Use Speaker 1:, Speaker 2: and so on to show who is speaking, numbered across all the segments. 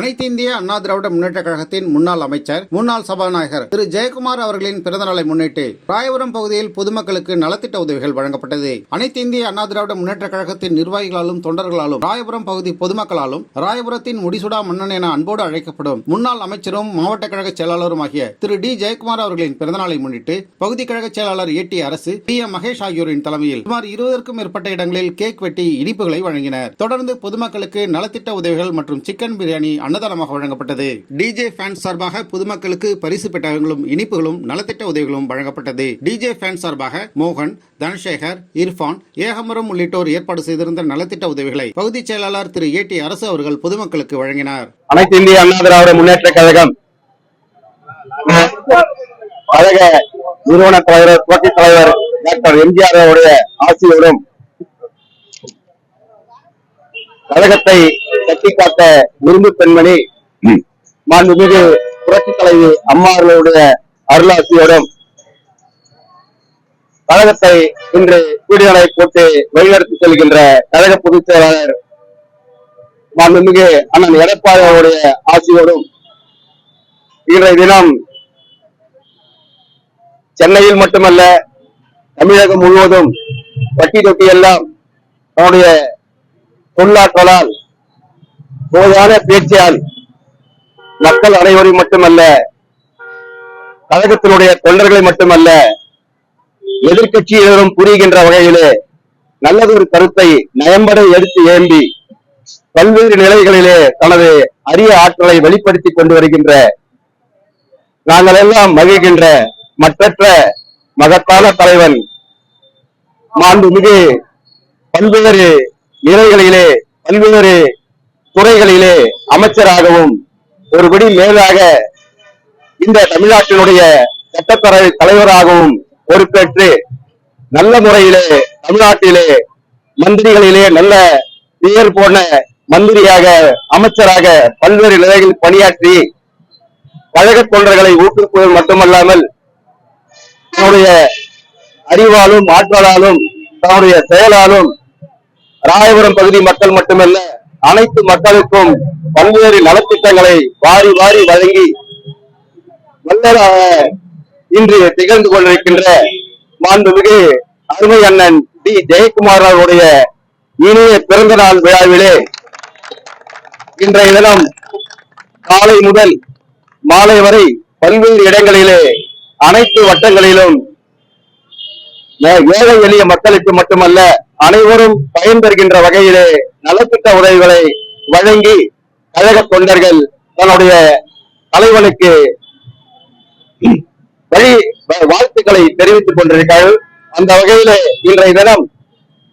Speaker 1: அனைத்து இந்திய அண்ணா திராவிட முன்னேற்ற கழகத்தின் முன்னாள் அமைச்சர் முன்னாள் சபாநாயகர் திரு. ஜெயக்குமார் அவர்களின் பிறந்தநாளை முன்னிட்டு ராயபுரம் பகுதியில் பொதுமக்களுக்கு நலத்திட்ட உதவிகள் வழங்கப்பட்டது. அனைத்து இந்திய அண்ணா திராவிட முன்னேற்ற கழகத்தின் நிர்வாகிகளாலும் தொண்டர்களாலும் ராயபுரம் பகுதி பொதுமக்களாலும் ராயபுரத்தின் முடிசுடா மன்னன் என அன்போடு அழைக்கப்படும் முன்னாள் அமைச்சரும் மாவட்ட கழக செயலாளரும் ஆகிய திரு. டி. ஜெயக்குமார் அவர்களின் பிறந்தநாளை முன்னிட்டு பகுதி கழக செயலாளர் A. T. Arasu T. M. Mahesh ஆகியோரின் தலைமையில் சுமார் இருபதற்கும் மேற்பட்ட இடங்களில் கேக் வெட்டி இனிப்புகளை வழங்கினர். தொடர்ந்து பொதுமக்களுக்கு நலத்திட்ட உதவிகள் மற்றும் சிக்கன் பிரியாணி அன்னதானமாக வழங்கப்பட்டது. டிஜே ஃபேன்ஸ் சார்பாக பொதுமக்களுக்கு பரிசு பெட்டகங்களும் இனிப்புகளும் நலத்திட்ட உதவிகளும் வழங்கப்பட்டது. டிஜே ஃபேன்ஸ் சார்பாக மோகன் தனசேகர் இர்ஃபான் ஏகமரம் உள்ளிட்டோர் ஏற்பாடு செய்திருந்த நலத்திட்ட உதவிகளை பகுதிச் செயலாளர் திரு ஏ டி அரசு அவர்கள் பொதுமக்களுக்கு வழங்கினார்.
Speaker 2: அனைத்து இந்திய அண்ணா திராவிட முன்னேற்ற கழகம். கழக நிறுவன தலைவர் புரட்சி தலைவர் டாக்டர் எம்ஜிஆர் அவருடைய ஆசிரியரும் கழகத்தை கட்டி காத்த விரும்பு பெண்மணி. மாண்புமிகு புரட்சி தலைவி அம்மா அவர்களுடைய அருளாசியோடும் கழகத்தை இன்று வீடுகளை போட்டு வழிநடத்தி செல்கின்ற கழக பொதுச் செயலாளர் மாண்புமிகு அண்ணன் எடப்பாடி அவருடைய ஆசியோடும் இன்றைய தினம் சென்னையில் மட்டுமல்ல தமிழகம் முழுவதும் வட்டி தொட்டி எல்லாம் தன்னுடைய தொழிலாற்றலால் போதான பேச்சால் மக்கள் அனைவரையும் மட்டுமல்ல கழகத்தினுடைய தொண்டர்களை மட்டுமல்ல எதிர்கட்சியினரும் புரிகின்ற வகையிலே நல்லதொரு கருத்தை நயம்பட எடுத்து ஏம்பி பல்வேறு நிலைகளிலே தனது அரிய ஆற்றலை வெளிப்படுத்தி கொண்டு வருகின்ற நாங்கள் எல்லாம் மகிழ்கின்ற மற்றற்ற மகத்தான தலைவன் மாண்புமிகு பல்வேறு நிலைகளிலே பல்வேறு துறைகளிலே அமைச்சராகவும் ஒருபடி மேலாக இந்த தமிழ்நாட்டினுடைய சட்டப்பேரவை தலைவராகவும் பொறுப்பேற்று நல்ல முறையிலே தமிழ்நாட்டிலே மந்திரிகளிலே நல்ல பெயர் போன மந்திரியாக அமைச்சராக பல்வேறு நிலைகளில் பணியாற்றி கழக தொண்டர்களை ஊக்குவிப்பது மட்டுமல்லாமல் தன்னுடைய அறிவாலும் ஆற்றலாலும் தன்னுடைய செயலாலும் ராயபுரம் பகுதி மக்கள் மட்டுமல்ல அனைத்து மக்களுக்கும் பல்வேறு நலத்திட்டங்களை வாரி வாரி வழங்கி வல்லராக இன்று திகழ்ந்து கொண்டிருக்கின்ற மாண்புமிகு அருமை அண்ணன் டி. ஜெயக்குமார் அவருடைய இனிய பிறந்த நாள் விழாவிலே இன்றைய தினம் காலை முதல் மாலை வரை பல்வேறு இடங்களிலே அனைத்து வட்டங்களிலும் ஏழை எளிய மக்களுக்கு மட்டுமல்ல அனைவரும் பயன்பெறுகின்ற வகையிலே நலத்திட்ட உதவிகளை வழங்கி கழக தொண்டர்கள் தன்னுடைய தலைவனுக்கு வழி வாழ்த்துக்களை தெரிவித்துக் கொண்டிருக்கிறார்கள். அந்த வகையில இன்றைய தினம்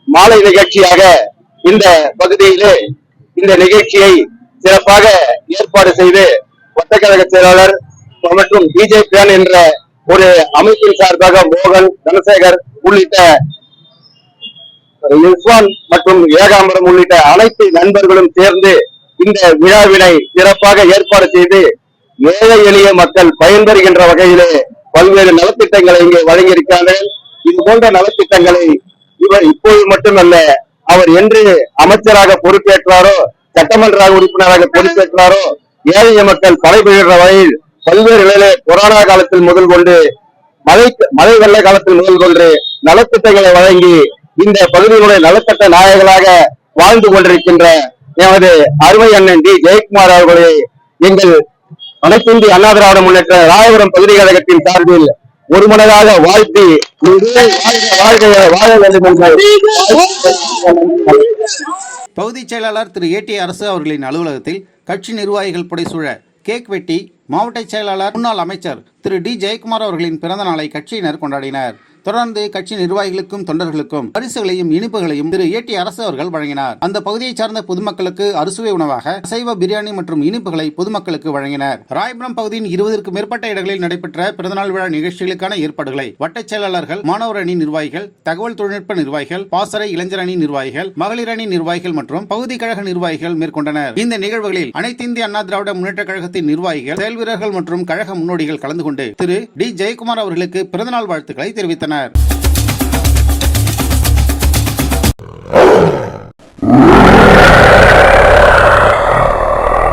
Speaker 2: மாலை நிகழ்ச்சியாக இந்த பகுதியிலே இந்த நிகழ்ச்சியை சிறப்பாக ஏற்பாடு செய்து வட்டக்கழக செயலாளர் மற்றும் பிஜேபி என்ற ஒரு அமைப்பின் சார்பாக மோகன் தனசேகர் உள்ளிட்ட இஸ்வான் மற்றும் ஏகாம்பரம் உள்ளிட்ட அனைத்து நண்பர்களும் சேர்ந்து இந்த விழாவினை சிறப்பாக ஏற்பாடு செய்து ஏழை எளிய மக்கள் பயன்பெறுகின்ற வகையிலே பல்வேறு நலத்திட்டங்களை இங்கே வழங்கியிருக்கிறார்கள். இது போன்ற நலத்திட்டங்களை இவர் இப்போது மட்டுமல்ல அவர் என்று அமைச்சராக பொறுப்பேற்றாரோ சட்டமன்ற உறுப்பினராக பொறுப்பேற்றாரோ ஏழைய மக்கள் தலைபெறுகிற வகையில் பல்வேறு நிலையிலே கொரோனா காலத்தில் முதல் கொண்டு மழை மழை வெள்ள காலத்தில் முதல் கொண்டு நலத்திட்டங்களை வழங்கி இந்த பகுதியினுடைய நலத்தட்ட நாயகராக வாழ்ந்து கொண்டிருக்கின்ற எமது அருமை அண்ணன் டி. ஜெயக்குமார் அவர்களை எங்கள் அனைத்து இந்திய அண்ணா திராவிட முன்னேற்ற ராயபுரம் பகுதி கழகத்தின் சார்பில் ஒருமனதாக வாழ்த்தி வாழ வேண்டும்
Speaker 1: பகுதி செயலாளர் திரு. ஏ. டி. அரசு அவர்களின் அலுவலகத்தில் கட்சி நிர்வாகிகள் புடைசூழ கேக் வெட்டி மாவட்ட செயலாளர் முன்னாள் அமைச்சர் திரு. டி. ஜெயக்குமார் அவர்களின் பிறந்த நாளை கட்சியினர் கொண்டாடினர். தொடர்ந்து கட்சி நிர்வாகிகளுக்கும் தொண்டர்களுக்கும் பரிசுகளையும் இனிப்புகளையும் திரு ஏ டி அரசு அவர்கள் வழங்கினார். அந்த பகுதியைச் சார்ந்த பொதுமக்களுக்கு அறுசுவை உணவாக அசைவ பிரியாணி மற்றும் இனிப்புகளை பொதுமக்களுக்கு வழங்கினர். ராயபுரம் பகுதியின் இருபதற்கும் மேற்பட்ட இடங்களில் நடைபெற்ற பிறந்தநாள் விழா நிகழ்ச்சிகளுக்கான ஏற்பாடுகளை வட்டச் செயலாளர்கள் மாணவர் அணி நிர்வாகிகள் தகவல் தொழில்நுட்ப நிர்வாகிகள் பாசறை இளைஞர் அணி நிர்வாகிகள் மகளிர் அணி நிர்வாகிகள் மற்றும் பகுதி கழக நிர்வாகிகள் மேற்கொண்டனர். இந்த நிகழ்வுகளில் அனைத்து இந்திய அண்ணா திராவிட முன்னேற்ற கழகத்தின் நிர்வாகிகள் செயல் வீரர்கள் மற்றும் கழக முன்னோடிகள் கலந்து கொண்டு திரு. டி. ஜெயக்குமார் அவர்களுக்கு பிறந்தநாள் வாழ்த்துக்களை தெரிவித்தனர். சொன்னார்